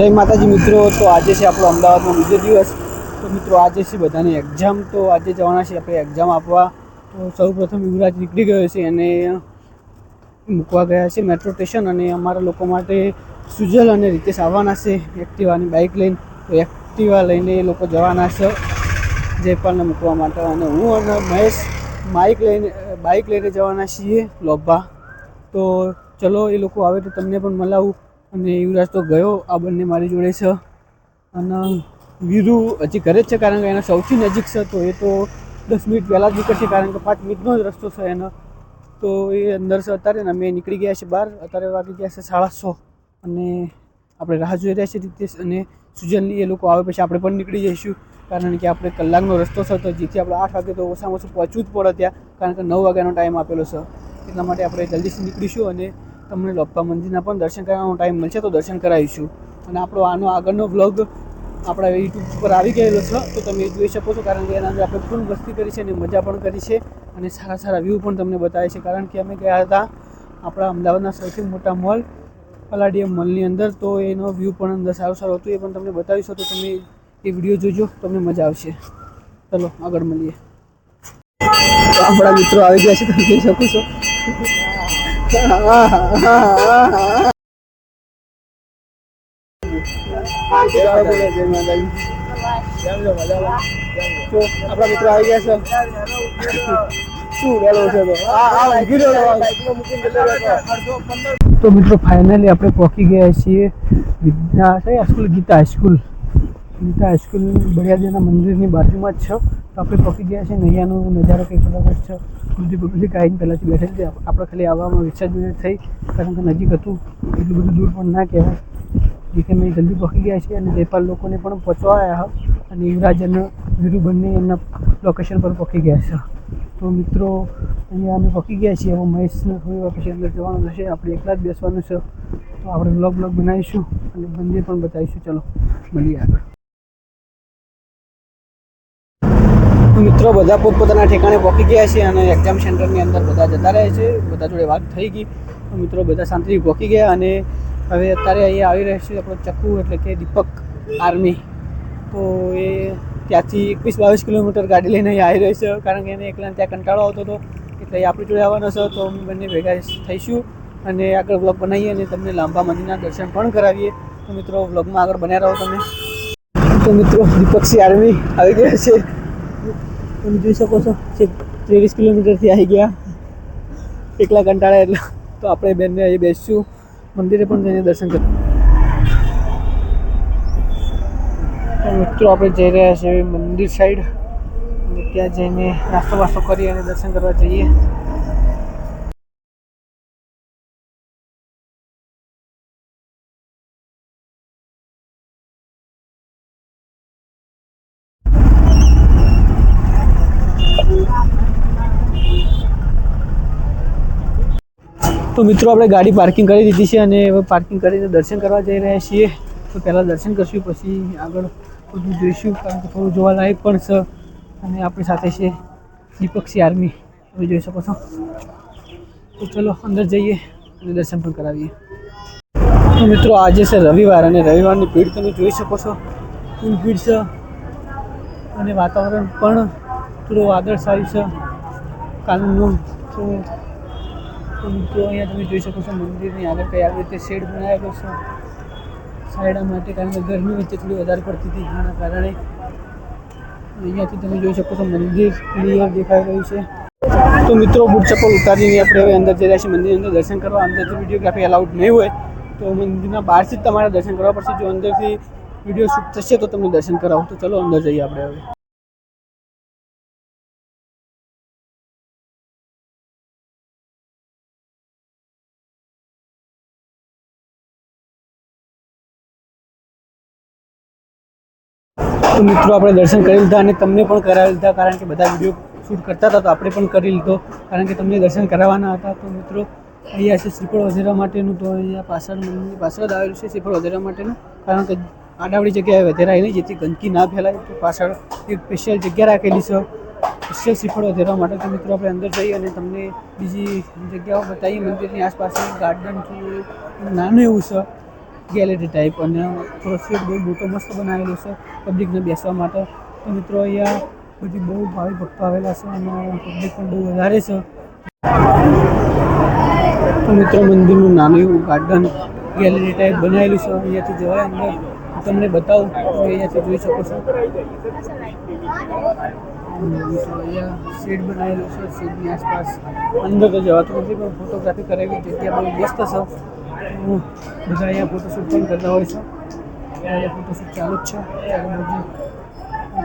જય માતાજી મિત્રો, તો આજે છે આપણો અમદાવાદનો બીજો દિવસ. તો મિત્રો, આજે છે બધાની એક્ઝામ તો આજે જવાના છે આપણે એક્ઝામ આપવા. તો સૌ પ્રથમ યુવરાજ નીકળી ગયો છે અને મૂકવા ગયા છે મેટ્રો સ્ટેશન અને અમારા લોકો માટે સુજલ અને રીતેશ આવવાના છે. એક્ટિવાની બાઇક લઈને, તો એક્ટિવા લઈને એ લોકો જવાના છે જયપાલને મૂકવા માટે અને હું અને મહેશ બાઇક લઈને બાઇક લઈને જવાના છીએ લોભા. તો ચલો એ લોકો આવે તો તમને પણ મળાવું. અને યુવરાજ તો ગયો આ બંને મારી જોડે છે. અને વીરુ હજી ઘરે જ છે કારણ કે એના સૌથી નજીક છે, તો એ તો દસ મિનિટ પહેલાં જ નીકળશે કારણ કે પાંચ મિનિટનો જ રસ્તો છે એનો. તો એ અંદર છે અત્યારે અમે નીકળી ગયા છે બહાર અત્યારે વાગી ગયા છે સાડા સો. અને આપણે રાહ જોઈ રહ્યા છીએ રીતેશ અને સુજનની, એ લોકો આવે પછી આપણે પણ નીકળી જઈશું. કારણ કે આપણે કલાકનો રસ્તો છે, તો જેથી આપણે આઠ વાગે તો ઓછામાં ઓછું પહોંચવું જ પડે ત્યાં, કારણ કે નવ વાગ્યાનો ટાઈમ આપેલો છે. એટલા માટે આપણે જલ્દીથી નીકળીશું અને તમને લપ્પા મંદિરના પણ દર્શન કરવાનો ટાઈમ મળશે, તો દર્શન કરાવીશું. અને આપણો આનો આગળનો વ્લોગ આપણા યુટ્યુબ પર આવી ગયેલો છે, તો તમે જોઈ શકો છો, કારણ કે એના અંદર આપણે ફૂલ મસ્તી કરી છે અને મજા પણ કરી છે અને સારા સારા વ્યૂ પણ તમને બતાવે છે. કારણ કે અમે ગયા હતા આપણા અમદાવાદના સૌથી મોટા મોલ પલાડીએમ મોલની અંદર, તો એનો વ્યૂ પણ અંદર સારું સારું હતું, એ પણ તમને બતાવીશું, તો તમે એ વીડિયો જોજો, તમને મજા આવશે. ચલો, આગળ મળીએ. આપણા મિત્રો આવી ગયા છે, તમે જોઈ શકો છો. આપણા મિત્રો આવી ગયા છે તો મિત્રો ફાઇનલી આપણે પહોંચી ગયા છીએ વિદ્યા કઈ high school Gita high school Gita high school બળિયાદેના મંદિરની બાજુમાં જ છે. તો આપણે પકી ગયા છીએ. નૈયાનો નજારો કંઈક અલગ જ છે. બધી પબ્લિક આવીને પહેલાંથી બેઠેલી છે. આપણે ખાલી આવવામાં વીસ જ મિનિટ થઈ. કારણ કે નજીક હતું. એટલું બધું દૂર પણ ના કહેવાય. જેથી અમે જલ્દી પકી ગયા છીએ અને જયપાલ લોકોને પણ પહોંચવા આવ્યા અને યુવરાજ અને વીરુ બંને એમના લોકેશન પર પહોંચી ગયા છે. તો મિત્રો, અહીંયા અમે પહોંચી ગયા છીએ. હવે મહેશને થોડી વાર પછી અંદર જવાનું થશે. આપણે એકલા જ બેસવાનું છે. તો આપણે બ્લોગ બ્લોગ બનાવીશું અને મંદિર પણ બતાવીશું. ચલો, મળીએ આગળ. મિત્રો બધા પોતપોતાના ઠેકાણે પહોંચી ગયા છે અને એક્ઝામ સેન્ટરની અંદર બધા જતા રહે છે, બધા જોડે વાત થઈ ગઈ. મિત્રો બધા શાંતિથી પહોંચી ગયા અને હવે અત્યારે અહીંયા આવી રહ્યા છે આપણો ચક્કુ એટલે કે દીપક આર્મી. તો એ ત્યાંથી એકવીસ બાવીસ કિલોમીટર ગાડી લઈને અહીંયા આવી રહ્યો છે, કારણ કે એને એકલા ત્યાં કંટાળો આવતો હતો. એટલે આપણી જોડે આવવાનો છે, તો અમે બંને ભેગા થઈશું અને આગળ બ્લોગ બનાવીએ અને તમને લાંબા મંદિરના દર્શન પણ કરાવીએ. તો મિત્રો બ્લોગમાં આગળ બન્યા રહો તમે. તો મિત્રો દીપકસિંહ આર્મી આવી ગયા છે. તમે જોઈ શકો છો છે ત્રેવીસ કિલોમીટરથી આવી ગયા. એકલા કંટાળ્યા એટલે. તો આપણે બેનને અહીં બેસીશું. મંદિરે પણ જઈને દર્શન કરી. મિત્રો, આપણે જઈ રહ્યા છીએ મંદિર સાઈડ અને ત્યાં જઈને નાસ્તો વાસ્તો કરી અને દર્શન કરવા જઈએ. તો મિત્રો, આપણે ગાડી પાર્કિંગ કરી દીધી છે અને હવે પાર્કિંગ કરીને દર્શન કરવા જઈ રહ્યા છીએ. તો પહેલાં દર્શન કરશું, પછી આગળ બધું જોઈશું, કારણ કે થોડું જોવાલાયક પણ છે. અને આપણી સાથે છે દીપક્ષી આર્મી. તમે જોઈ શકો છો. તો ચલો, અંદર જઈએ અને દર્શન પણ કરાવીએ. તો મિત્રો, આજે છે રવિવાર અને રવિવારની ભીડ તમે જોઈ શકો છો. ફૂલ ભીડ છે. અને વાતાવરણ પણ થોડું વાદળછાયું છે. કાલનું તો તો અહીંયા તમે જોઈ શકો છો મંદિરની આગળ કઈ આવી રીતે શેડ બનાવેલો છે. સાયડા માટે કારણ કે ગરમી વચ્ચે થોડી વધારે પડતી હતી એના કારણે અહીંયાથી તમે જોઈ શકો છો મંદિર ક્લિયર દેખાઈ રહ્યું છે. તો મિત્રો બુટ ચપ્પલ ઉતારીને આપણે હવે અંદર જઈ રહ્યા છીએ મંદિરની અંદર દર્શન કરવા. અંદરથી વિડીયોગ્રાફી અલાઉડ નહીં હોય તો મંદિરના બહારથી જ તમારે દર્શન કરવા પડશે. જો અંદરથી વીડિયો શૂટ થશે તો તમને દર્શન કરાવો. તો ચલો અંદર જઈએ આપણે હવે. તો મિત્રો, આપણે દર્શન કરી લીધા અને તમને પણ કરાવી લીધા, કારણ કે બધા વીડિયો શૂટ કરતા હતા, તો આપણે પણ કરી લીધો. કારણ કે તમને દર્શન કરાવવાના હતા, તો મિત્રો, અહીંયા છે શ્રીફળ વધેરા માટેનું, તો અહીંયા પાછળ મંદિર પાછળ જ આવેલું છે શ્રીફળ વધેરા માટેનું. કારણ કે આડાવડી જગ્યાએ વધેરાય નહીં, જેથી ગંદકી ના ફેલાય, તો પાછળ એક સ્પેશિયલ જગ્યા રાખેલી છે. સ્પેશિયલ શ્રીફળ વધેરા માટે તો મિત્રો, આપણે અંદર જઈએ અને તમને બીજી જગ્યાઓ બતાવીએ. મંદિરની આસપાસ ગાર્ડન છે નાનું એવું છે. ગેલેરી ટાઈપ અને થોડો સીટ બહુ મોટો મસ્ત બનાવેલો છે પબ્લિકને બેસવા માટે. તો મિત્રો અહીંયા બધી બહુ ભાવિ ભક્તો આવેલા છે અને પબ્લિક પણ બહુ વધારે છે. તો મિત્રો મંદિરનું નાનું એવું ગાર્ડન ગેલેરી ટાઈપ બનાવેલું છે, અહીંયાથી જવાય અંદર. તમને બતાવું તો અહીંયાથી જોઈ શકો છો. શેડ બનાવેલું છે, શેડની આસપાસ. અંદર તો જવાતું નથી, પણ ફોટોગ્રાફી કરાવી જગ્યા બહુ વ્યસ્ત છે. બધા અહીંયા ફોટોશૂટ પણ કરતા હોય છે. અહીંયા ફોટોશૂટ ચાલુ જ છે.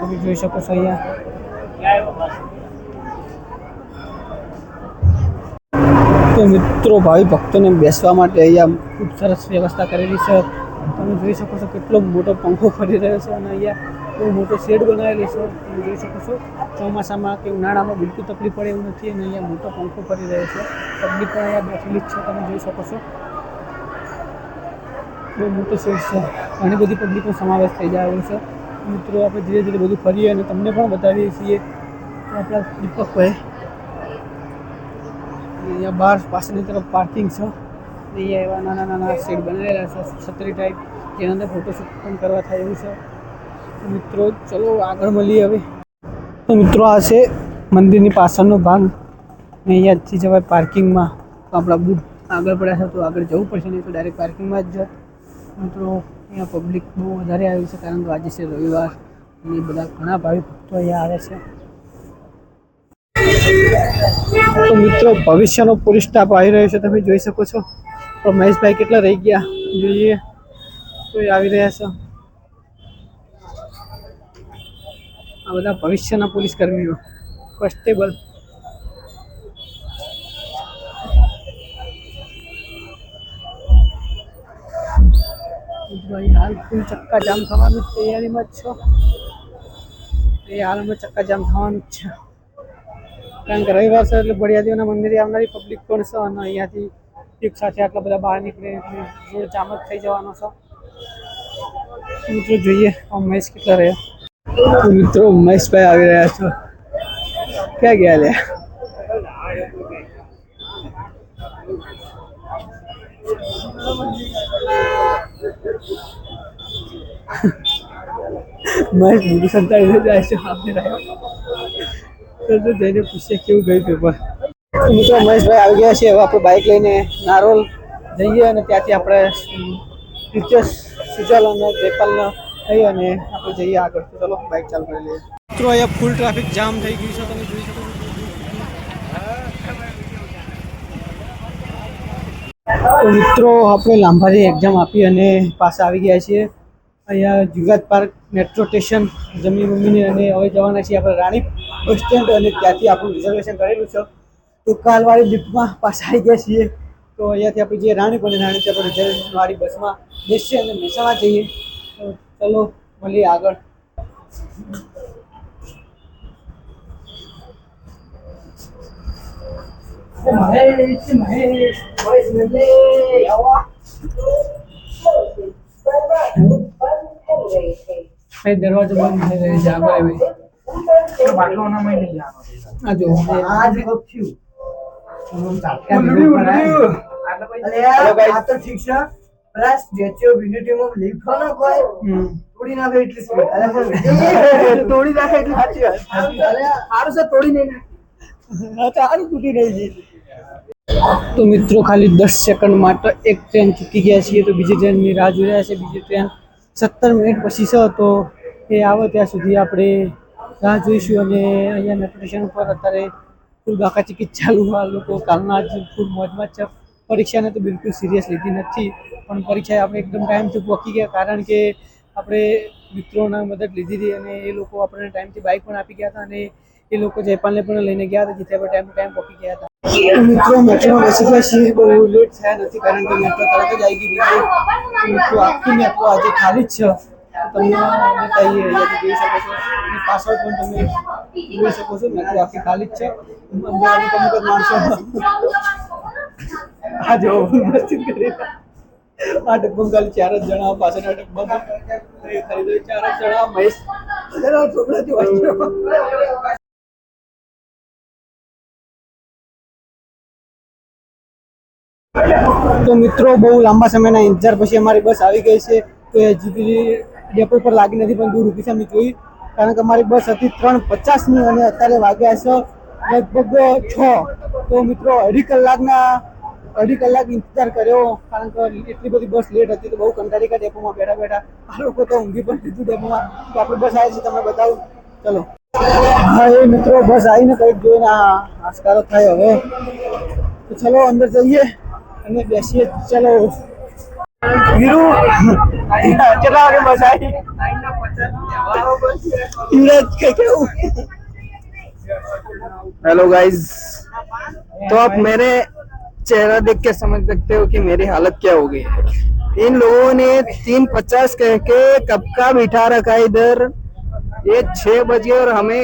તમે જોઈ શકો છો અહીંયા. તો મિત્રો, ભાવિ ભક્તોને બેસવા માટે અહીંયા ખૂબ સરસ વ્યવસ્થા કરેલી છે. તમે જોઈ શકો છો કેટલો મોટો પંખો ફરી રહ્યો છે અને અહીંયા બહુ મોટો શેડ બનાવેલી છે. તમે જોઈ શકો છો, ચોમાસામાં કે ઉનાળામાં બિલકુલ તકલીફ પડે એવું નથી અને અહીંયા મોટો પંખો ફરી રહ્યો છે. તકલીફ પણ અહીંયા બેઠેલી જ છે. તમે જોઈ શકો છો. બહુ મોટો શેડ છે. ઘણી બધી પબ્લિકનો સમાવેશ થઈ જાય છે. મિત્રો, આપણે ધીરે ધીરે બધું ફરીએ અને તમને પણ બતાવીએ છીએ આપણા દીપકભાઈ અહીંયા બહાર પાછળની તરફ પાર્કિંગ છે. અહીંયા એવા નાના નાના શેડ બનાવેલા છે, છત્રી ટાઈપ જેના અંદર ફોટોશૂટ પણ કરવા થાય એવું છે. મિત્રો, ચલો આગળ મળીએ હવે. તો મિત્રો, આ છે મંદિરની પાછળનો ભાગ. ને અહીંયાથી જવાય પાર્કિંગમાં આપણા બૂટ આગળ પડ્યા છે, તો આગળ જવું પડશે નહીં તો ડાયરેક્ટ પાર્કિંગમાં જ જાય મિત્રો, અહીંયા પબ્લિક બહુ વધારે આવ્યું છે કારણ કે આજે છે રવિવાર અને બધા ઘણા ભાવિ ભક્તો અહીંયા આવે છે. તો મિત્રો, ભવિષ્યનો પોલીસ સ્ટાફ આવી રહ્યો છે, તમે જોઈ શકો છો. તો મહેશભાઈ કેટલા રહી ગયા? જોઈએ. તો એ આવી રહ્યા છે. આ બધા ભવિષ્યના પોલીસ કર્મીઓ. કોન્સ્ટેબલ ભાઈ હાલ ફૂલ ચક્કા જામ થવાની તૈયારીમાં જ છો? એ હાલમાં ચક્કા જામ થવાનું જ છે. કારણ કે રવિવાર છે એટલે બળિયાદેવના મંદિરે આવનારી પબ્લિક પણ છે અને અહીંયાથી એક સાથે આટલા બધા બહાર નીકળે એટલે જામ જ થઈ જવાનો છે. મિત્રો જોઈએ મહેશ કેટલા રહ્યા? મિત્રો, મહેશભાઈ આવી રહ્યા છો. ક્યાં ગયા લે મહેશ બીજું સંતાડી જાય છે આપણે રહ્યો તો તો જઈને પૂછીએ કેવું ગયું પેપર મિત્રો મહેશભાઈ આવી ગયા છે હવે આપણે બાઇક લઈને નારોલ જઈએ અને ત્યાંથી આપણે ટીચર્સ સ્વિટરલેન્ડ અને જયપાલને થઈ અને આપણે જઈએ આગળ. તો ચલો બાઇક ચાલુ કરી લઈએ. મિત્રો અહીંયા ફૂલ ટ્રાફિક જામ થઈ ગયું છે તમે જોઈ શકો મિત્રો આપણે લાંબાથી એક્ઝામ આપી અને પાસ આવી ગયા છીએ. અહીંયા જુગાત પાર્ક મેટ્રો સ્ટેશન જમી મમ્મીને અને હવે જવાના છીએ આપણે રાણી બસ સ્ટેન્ડ અને ત્યાંથી આપણું રિઝર્વેશન કરેલું છે. તો કાલવાળી લિફ્ટમાં પાછા આવી ગયા છીએ. તો અહીંયાથી આપણે જે રાણી પણ રાણીથી આપણે રિઝર્વેશનવાળી બસમાં બેસીએ અને મહેસાણા જઈએ. તો ચલો, મળીએ આગળ. ભાઈ દરવાજો બંધ થઈ રહ્યો છે આગળ ભાઈ. આ જો હમ. તોડી નાખે એટલે સાચી સારું છે તોડી નહીં તો તૂટી રહી તો મિત્રો ખાલી દસ સેકન્ડ માટે એક ટ્રેન ચૂકી ગયા છીએ તો બીજી ટ્રેનની રાહ જોઈ રહ્યા છે બીજી ટ્રેન સત્તર મિનિટ પછી છે તો એ આવે ત્યાં સુધી આપણે રાહ જોઈશું અને અહીંયા મેટ્રો સ્ટેશન ઉપર અત્યારે ફૂલ બાકાચીકી ચાલુ આ લોકો કાલના જ ફૂલ મોજમાં છે. પરીક્ષાને તો બિલકુલ સિરિયસ લીધી નથી, પણ પરીક્ષાએ આપણે એકદમ ટાઈમથી પહોંચી ગયા, કારણ કે આપણે મિત્રોના મદદ લીધી હતી અને એ લોકો આપણને ટાઈમથી બાઇક પણ આપી ગયા હતા અને એ લોકો જયપાલને પણ લઈને ગયા હતા, જેથી આપણે ટાઈમ ટાઈમ પહોંચી ગયા હતા. મિત્રો મેટ્રોમાં બેસી ગયા બહુ લેટ થયા નથી, કારણ કે મેટ્રો તરત જ આવી ગઈ હતી મિત્રો, આખી મેટ્રો આજે ખાલી જ છે. તમને બતાવીએ અહીંયાથી જોઈ શકો છો. અને પાછળ પણ તમે જોઈ શકો છો મેટ્રો આખી ખાલી જ છે. અંદર અમુક અમુક માણસો આ જો આ ડબ્બો ખાલી ચાર જ જણા પાછળના ડબ્બામાં. એ ખરીદો, ચાર જ જણા, મહેશ. જરા છોકરાથી તો મિત્રો, બહુ લાંબા સમયના ઇંતજાર પછી અમારી બસ આવી ગઈ છે, તો એ જીતી ડેપો પર લાગી નથી, પણ દૂર ઊભી છે અમે જોઈ. કારણ કે અમારી બસ હતી ત્રણ પચાસની અને અત્યારે વાગ્યા છે લગભગ છ. તો મિત્રો, અઢી કલાકના, અઢી કલાક ઇંતજાર કર્યો, કારણ કે એટલી બધી બસ લેટ હતી, તો બહુ કંટાળી ગયા ડેપોમાં બેઠા બેઠા. આ લોકો તો ઊંઘી પણ લીધું ડેપોમાં. તો આપણી બસ આવી છે, તમને બતાવું. ચલો. હા, એ મિત્રો, બસ આવીને કંઈક જોઈને આ આસ્કારો થાય હવે. તો ચલો, અંદર જઈએ. અને બેસીએ ચલો વીરુ કેટલા વાગે બસ આવી યુવરાજ કે કેવું हेलो गाइस तो आप मेरे चेहरा देख के समझ सकते हो कि मेरी हालत क्या हो गई है इन लोगों ने तीन पचास कह के कब का बिठा रखा है इधर ये छह बजे और हमें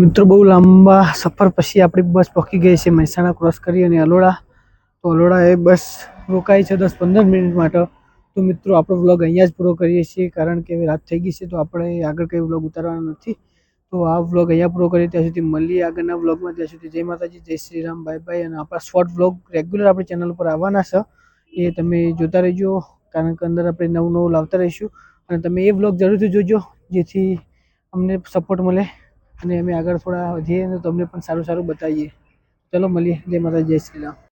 મિત્રો, બહુ લાંબા સફર પછી આપણી બસ પહોંચી ગઈ છે મહેસાણા ક્રોસ કરી અને અલોડા. તો અલોડા એ બસ રોકાઈ છે દસ પંદર મિનિટ માટે. તો મિત્રો, આપણો વ્લોગ અહીંયા જ પૂરો કરીએ છીએ, કારણ કે રાત થઈ ગઈ છે, તો આપણે આગળ કંઈ વ્લોગ ઉતારવાનો નથી. તો આ વ્લોગ અહીંયા પૂરો કરીએ, ત્યાં સુધી મળીએ આગળના વ્લોગમાં ત્યાં સુધી જય માતાજી, જય શ્રી રામ બાય અને આપણા શોર્ટ વ્લોગ રેગ્યુલર આપણી ચેનલ પર આવવાના છે. એ તમે જોતા રહેજો, કારણ કે અંદર આપણે નવું નવું લાવતા રહીશું. અને તમે એ વ્લોગ જરૂરથી જોજો, જેથી અમને સપોર્ટ મળે. અને અમે આગળ થોડા વધીએ અને તમને પણ સારું સારું બતાવીએ. ચલો મળીએ. જય માતા જય શ્રી રામ.